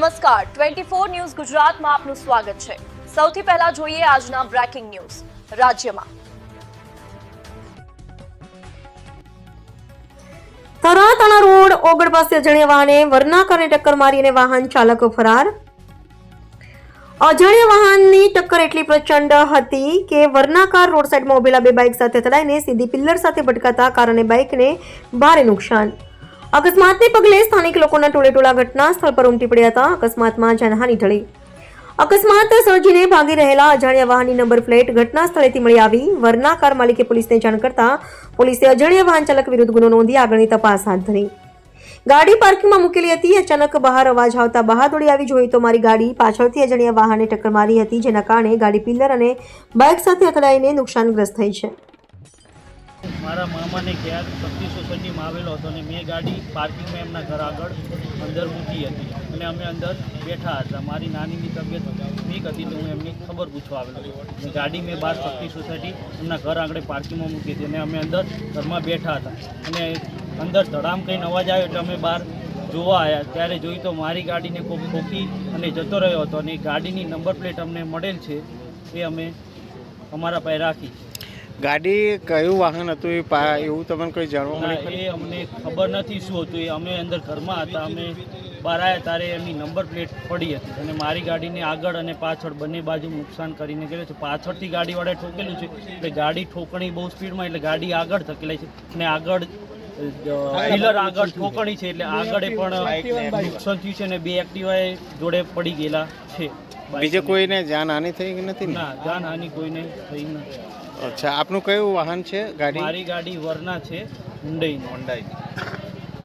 નમસ્કાર. Twenty four news ગુજરાતમાં આપનું સ્વાગત છે. સૌથી પહેલા જોઈએ આજના બ્રેકિંગ ન્યૂઝ. રાજ્યમાં. તરાતણા રોડ ઓગળ પાસે અજાણ્યા વાહને વરનાકરને ટક્કર મારીને વાહન ચાલકો ફરાર. અજાણ્યા વાહનની ટક્કર એટલી પ્રચંડ હતી કે વર્નાકાર રોડ સાઈડમાં ઉભેલા બે બાઇક સાથે અથડાઈને સીધી પિલ્લર સાથે ભટકાતા કારણે બાઇકને ભારે નુકસાન. અકસ્માતને પગલે સ્થાનિક લોકોના ટોળેટોળા ઘટના સ્થળ પર ઉમટી પડ્યા હતા. અકસ્માતમાં જાનહાની ટળી અકસ્માત સર્જીને ભાગી રહેલા અજાણ્યા વાહનની નંબર પ્લેટ ઘટના સ્થળેથી મળી આવી. વરના કાર માલિકે પોલીસને જાણ કરતા પોલીસે અજાણ્યા વાહન ચાલક વિરુદ્ધ ગુનો નોંધી આગળની તપાસ હાથ ધરી. ગાડી પાર્કિંગમાં મૂકેલી હતી. અચાનક બહાર અવાજ આવતા બહાર દોડી આવી જોઈ તો મારી ગાડી પાછળથી અજાણ્યા વાહને ટક્કર મારી હતી, જેના કારણે ગાડી પિલ્લર અને બાઇક સાથે અથડાઈને નુકસાનગ્રસ્ત થઈ છે. મારા મામાને ઘેર પચીસ સોસાયટીમાં આવેલો હતો અને મેં ગાડી પાર્કિંગમાં એમના ઘર આગળ અંદર મૂકી હતી. અને અમે અંદર બેઠા હતા. મારી નાનીની તબિયત ઠીક હતી તો હું એમની ખબર પૂછવા આવેલો ગાડી મેં બહાર શક્તિ સોસાયટી એમના ઘર આગળ પાર્કિંગમાં મૂકી હતી અને અમે અંદર ઘરમાં બેઠા હતા. અને અંદર ધડામ કંઈ અવાજ આવ્યો એટલે અમે બહાર જોવા આવ્યા ત્યારે જોયું તો મારી ગાડીને કોઈ ખોખી અને જતો રહ્યો હતો અને ગાડીની નંબર પ્લેટ અમને મળેલ છે એ અમે અમારા પાસે રાખી. ગાડી કયું વાહન હતું એ પા- એવું તમને કોઈ જાણવા મળે એ અમને ખબર નથી શું હતું. એ અમે અંદર ઘરમાં હતા. અમે બહાર આવ્યા ત્યારે એમની નંબર પ્લેટ પડી હતી. અને મારી ગાડીને આગળ અને પાછળ બંને બાજુ નુકસાન કરીને ગયેલું છે. પાછળથી ગાડીવાળાએ ઠોકેલું છે. એટલે ગાડી ઠોકણી બહુ સ્પીડમાં એટલે ગાડી આગળ ધકેલાય છે. અને આગળ વ્હીલર આગળ ઠોકણી છે. એટલે આગળ પણ નુકસાન થયું છે અને બે એક્ટિવાએ જોડે પડી ગયેલા છે. બીજે કોઈને જાનહાનિ થઈ નથી ને? ના જાનહાની કોઈને થઈ નથી. અચ્છા આપનું કયું વાહન છે? ગાડી? મારી ગાડી વરના છે હુંડઈની.